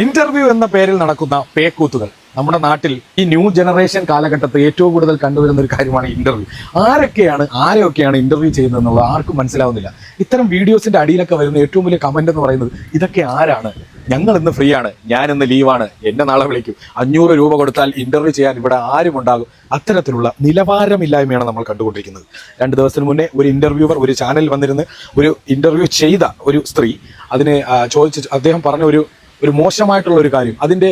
Interview എന്ന പേരിൽ നടക്കുന്ന പേക്കൂത്തുകൾ നമ്മുടെ നാട്ടിൽ ഈ ന്യൂ ജനറേഷൻ കാലഘട്ടത്തിൽ ഏറ്റവും കൂടുതൽ കണ്ടുവരുന്ന ഒരു കാര്യമാണ് ഇന്റർവ്യൂ. ആരൊക്കെയാണ് ആരെയൊക്കെയാണ് ഇന്റർവ്യൂ ചെയ്യുന്നത് എന്നുള്ളത് ആർക്കും മനസ്സിലാവുന്നില്ല. ഇത്തരം വീഡിയോസിന്റെ അടിയിലൊക്കെ വരുന്ന ഏറ്റവും വലിയ കമന്റ് എന്ന് പറയുന്നത് ഇതൊക്കെ ആരാണ്? ഞങ്ങൾ ഇന്ന് ഫ്രീ ആണ്. ഞാൻ ഇന്ന് ലീവാണ് എന്നെ നാളെ വിളിക്കും. അഞ്ഞൂറ് രൂപ കൊടുത്താൽ ഇന്റർവ്യൂ ചെയ്യാൻ ഇവിടെ ആരും ഉണ്ടാകും. അത്തരത്തിലുള്ള നിലവാരമില്ലായ്മയാണ് നമ്മൾ കണ്ടുകൊണ്ടിരിക്കുന്നത്. രണ്ട് ദിവസത്തിന് മുന്നേ ഒരു ഇന്റർവ്യൂവർ ഒരു ചാനലിൽ വന്നിരുന്ന് ഒരു ഇന്റർവ്യൂ ചെയ്ത ഒരു സ്ത്രീ അതിനെ ചോദിച്ച് അദ്ദേഹം പറഞ്ഞ ഒരു ഒരു മോശമായിട്ടുള്ള ഒരു കാര്യം. അതിന്റെ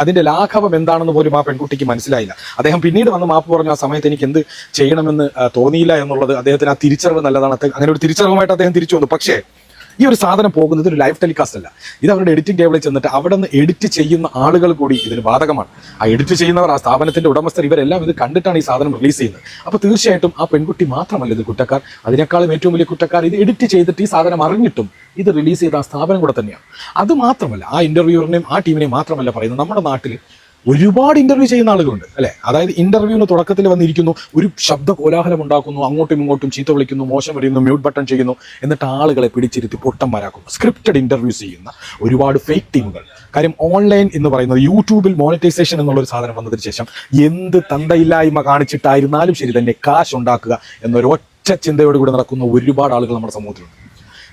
അതിന്റെ ലാഘവം എന്താണെന്ന് പോലും ആ പെൺകുട്ടിക്ക് മനസ്സിലായില്ല. അദ്ദേഹം പിന്നീട് വന്ന് മാപ്പ് പറഞ്ഞു ആ സമയത്ത് എനിക്ക് എന്ത് ചെയ്യണമെന്ന് തോന്നിയില്ല എന്നുള്ളത് അദ്ദേഹത്തിന് ആ തിരിച്ചറിവ് നല്ലതാണ്. അങ്ങനെ ഒരു തിരിച്ചറിവുമായിട്ട് അദ്ദേഹം തിരിച്ചു വന്നു. പക്ഷേ ഈ ഒരു സാധനം പോകുന്നത് ഒരു ലൈവ് ടെലികാസ്റ്റ് അല്ല. ഇത് അവരുടെ എഡിറ്റിംഗ് ടേബിളിൽ ചെന്നിട്ട് അവിടെ നിന്ന് എഡിറ്റ് ചെയ്യുന്ന ആളുകൾ കൂടി ഇതിന് ബാധകമാണ്. ആ എഡിറ്റ് ചെയ്യുന്നവർ ആ സ്ഥാപനത്തിന്റെ ഉടമസ്ഥർ ഇവരെല്ലാം ഇത് കണ്ടിട്ടാണ് ഈ സാധനം റിലീസ് ചെയ്യുന്നത്. അപ്പോൾ തീർച്ചയായിട്ടും ആ പെൺകുട്ടി മാത്രമല്ല ഇത് കുറ്റക്കാർ. അതിനേക്കാളും ഏറ്റവും വലിയ കുറ്റക്കാർ ഇത് എഡിറ്റ് ചെയ്തിട്ട് ഈ സാധനം അറിഞ്ഞിട്ടും ഇത് റിലീസ് ചെയ്ത ആ സ്ഥാപനം കൂടെ തന്നെയാണ്. അത് മാത്രമല്ല ആ ഇന്റർവ്യൂറിനെയും ആ ടീമിനെയും മാത്രമല്ല പറയുന്നത്. നമ്മുടെ നാട്ടിൽ ഒരുപാട് ഇന്റർവ്യൂ ചെയ്യുന്ന ആളുകളുണ്ട് അല്ലെ? അതായത് ഇന്റർവ്യൂവിന് തുടക്കത്തിൽ വന്നിരിക്കുന്നു ഒരു ശബ്ദ കോലാഹലം ഉണ്ടാക്കുന്നു അങ്ങോട്ടും ഇങ്ങോട്ടും ചീത്ത വിളിക്കുന്നു മോശം വരുന്നു മ്യൂട്ട് ബട്ടൺ ചെയ്യുന്നു എന്നിട്ട് ആളുകളെ പിടിച്ചിരുത്തി പൊട്ടന്മാരാക്കുന്നു. സ്ക്രിപ്റ്റഡ് ഇന്റർവ്യൂസ് ചെയ്യുന്ന ഒരുപാട് ഫേക്ക് ടീമുകൾ കാര്യം ഓൺലൈൻ എന്ന് പറയുന്നത് യൂട്യൂബിൽ മോണിറ്റൈസേഷൻ എന്നുള്ള ഒരു സാധനം വന്നതിന് ശേഷം എന്ത് തന്തയില്ലായ്മ കാണിച്ചിട്ടായിരുന്നാലും ശരി തന്നെ കാശ് ഉണ്ടാക്കുക എന്നൊരു ഒറ്റ ചിന്തയോടുകൂടി നടക്കുന്ന ഒരുപാട് ആളുകൾ നമ്മുടെ സമൂഹത്തിലുണ്ട്.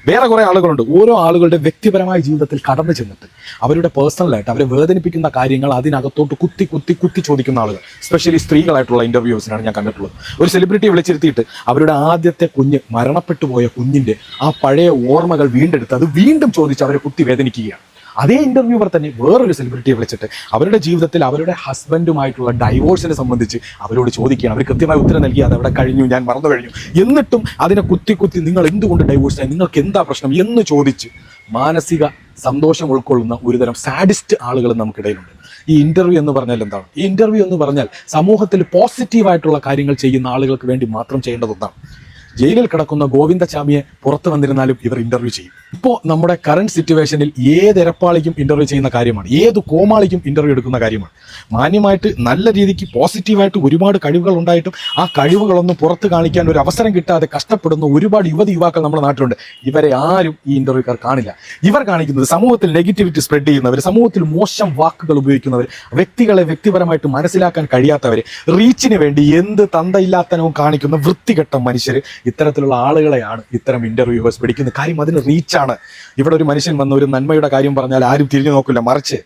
വേറെ കുറെ ആളുകളുണ്ട്. ഓരോ ആളുകളുടെ വ്യക്തിപരമായ ജീവിതത്തിൽ കടന്നു ചെന്നിട്ട് അവരുടെ പേഴ്സണലായിട്ട് അവരെ വേദനിപ്പിക്കുന്ന കാര്യങ്ങൾ അതിനകത്തോട്ട് കുത്തി കുത്തി കുത്തി ചോദിക്കുന്ന ആളുകൾ. സ്പെഷ്യലി സ്ത്രീകളായിട്ടുള്ള ഇന്റർവ്യൂസിനാണ് ഞാൻ കണ്ടിട്ടുള്ളത്. ഒരു സെലിബ്രിറ്റി വിളിച്ചിരുത്തിയിട്ട് അവരുടെ ആദ്യത്തെ കുഞ്ഞ് മരണപ്പെട്ടു പോയ കുഞ്ഞിന്റെ ആ പഴയ ഓർമ്മകൾ വീണ്ടെടുത്ത് അത് വീണ്ടും ചോദിച്ച് അവരെ കുത്തി വേദനിക്കുകയാണ്. അതേ ഇന്റർവ്യൂവർ തന്നെ വേറൊരു സെലിബ്രിറ്റിയെ വിളിച്ചിട്ട് അവരുടെ ജീവിതത്തിൽ അവരുടെ ഹസ്ബൻഡുമായിട്ടുള്ള ഡൈവോഴ്സിനെ സംബന്ധിച്ച് അവരോട് ചോദിക്കുകയാണ്. അവർ കൃത്യമായി ഉത്തരം നൽകി അത് അവിടെ കഴിഞ്ഞു ഞാൻ മറന്നു കഴിഞ്ഞു. എന്നിട്ടും അതിനെ കുത്തി കുത്തി നിങ്ങൾ എന്തുകൊണ്ട് ഡൈവോഴ്സ് ആയി? നിങ്ങൾക്ക് എന്താ പ്രശ്നം? എന്ന് ചോദിച്ച് മാനസിക സന്തോഷം ഉൾക്കൊള്ളുന്ന ഒരുതരം സാഡിസ്റ്റ് ആളുകൾ നമുക്കിടയിലുണ്ട്. ഈ ഇന്റർവ്യൂ എന്ന് പറഞ്ഞാൽ എന്താണ്? ഈ ഇന്റർവ്യൂ എന്ന് പറഞ്ഞാൽ സമൂഹത്തിൽ പോസിറ്റീവായിട്ടുള്ള കാര്യങ്ങൾ ചെയ്യുന്ന ആളുകൾക്ക് വേണ്ടി മാത്രം ചെയ്യേണ്ടത് ഒന്നാണ്. ജയിലിൽ കിടക്കുന്ന ഗോവിന്ദചാമിയെ പുറത്തു വന്നിരുന്നാലും ഇവർ ഇന്റർവ്യൂ ചെയ്യും. ഇപ്പോ നമ്മുടെ കറണ്ട് സിറ്റുവേഷനിൽ ഏത് എരപ്പാളിക്കും ഇന്റർവ്യൂ ചെയ്യുന്ന കാര്യമാണ്. ഏത് കോമാളിക്കും ഇന്റർവ്യൂ എടുക്കുന്ന കാര്യമാണ്. മാന്യമായിട്ട് നല്ല രീതിക്ക് പോസിറ്റീവായിട്ട് ഒരുപാട് കഴിവുകൾ ഉണ്ടായിട്ടും ആ കഴിവുകളൊന്നും പുറത്ത് കാണിക്കാൻ ഒരു അവസരം കിട്ടാതെ കഷ്ടപ്പെടുന്ന ഒരുപാട് യുവതി യുവാക്കൾ നമ്മുടെ നാട്ടിലുണ്ട്. ഇവരെ ആരും ഈ ഇന്റർവ്യൂക്കാർ കാണില്ല. ഇവർ കാണിക്കുന്നത് സമൂഹത്തിൽ നെഗറ്റിവിറ്റി സ്പ്രെഡ് ചെയ്യുന്നവർ സമൂഹത്തിൽ മോശം വാക്കുകൾ ഉപയോഗിക്കുന്നവർ വ്യക്തികളെ വ്യക്തിപരമായിട്ട് മനസ്സിലാക്കാൻ കഴിയാത്തവർ റീച്ചിന് വേണ്ടി എന്ത് തന്തയില്ലാത്തനവും കാണിക്കുന്ന വൃത്തികെട്ട മനുഷ്യർ ഇത്തരത്തിലുള്ള ആളുകളെയാണ് ഇത്തരം ഇന്റർവ്യൂവേഴ്സ് പിടിക്കുന്നത്. കാര്യം അതിന് റീച്ചാണ് ഇവിടെ ഒരു മനുഷ്യൻ വന്ന ഒരു നന്മയുടെ കാര്യം പറഞ്ഞാൽ ആരും തിരിഞ്ഞു നോക്കില്ല മറിച്ച്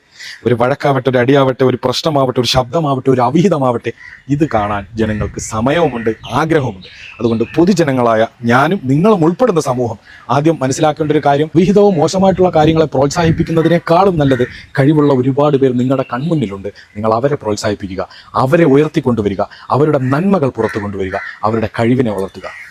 ഒരു വഴക്കാവട്ടെ ഒരു അടിയാവട്ടെ ഒരു പ്രശ്നമാവട്ടെ ഒരു ശബ്ദമാവട്ടെ ഒരു അവിഹിതമാവട്ടെ ഇത് കാണാൻ ജനങ്ങൾക്ക് സമയവുമുണ്ട് ആഗ്രഹവുമുണ്ട്. അതുകൊണ്ട് പൊതുജനങ്ങളായ ഞാനും നിങ്ങളും ഉൾപ്പെടുന്ന സമൂഹം ആദ്യം മനസ്സിലാക്കേണ്ട ഒരു കാര്യം വിഹിതവും മോശമായിട്ടുള്ള കാര്യങ്ങളെ പ്രോത്സാഹിപ്പിക്കുന്നതിനേക്കാളും നല്ലത് കഴിവുള്ള ഒരുപാട് പേർ നിങ്ങളുടെ കൺമുന്നിലുണ്ട്. നിങ്ങൾ അവരെ പ്രോത്സാഹിപ്പിക്കുക അവരെ ഉയർത്തിക്കൊണ്ടുവരിക അവരുടെ നന്മകൾ പുറത്തു കൊണ്ടുവരിക അവരുടെ കഴിവിനെ വളർത്തുക.